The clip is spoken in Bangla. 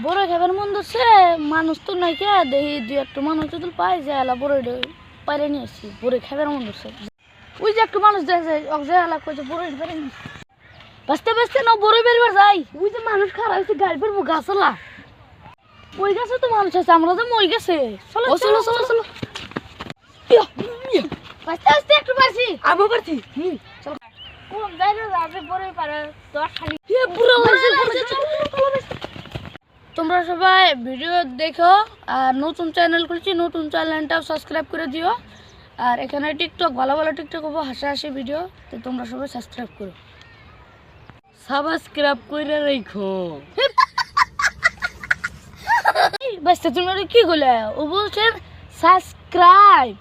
বড় খাবার মন ধরছে মানুষ তো নাই কে? দেখি দুই একটা মানুষ যদি পাই যায় এলা বড় পাইরে নিয়ে আসছি বড় খাবার মন ধরছে ওই যে একটু মানুষ দেখছে অক্সে এলা কইছে বড় পাইরে নিয়ে বাঁচতে বাঁচতে না বড় বেরবার যাই। ওই যে মানুষ খারাপ হয়েছে গাড়ি বেরবো গাছলা ওই গাছে তো মানুষ আছে আমরা তো ওই গেছে। চলো চলো চলো চলো বাঁচতে বাঁচতে একটু পারছি আমি পারছি হুম। চলো। কোন যাইরে যাবে বড় পারে দশ খালি বুড়ো লাগছে তোমরা সবাই ভিডিও দেখো আর নতুন চ্যানেল খুলছি নতুন চ্যানেলটাও সাবস্ক্রাইব করে দিও। আর এখানে টিকটক ভালো ভালো টিকটক হব হাসি হাসি ভিডিও তো তোমরা সবাই সাবস্ক্রাইব করো। সাবস্ক্রাইব করে রেখো। তুমি কি করলে? ও বলছেন সাবস্ক্রাইব।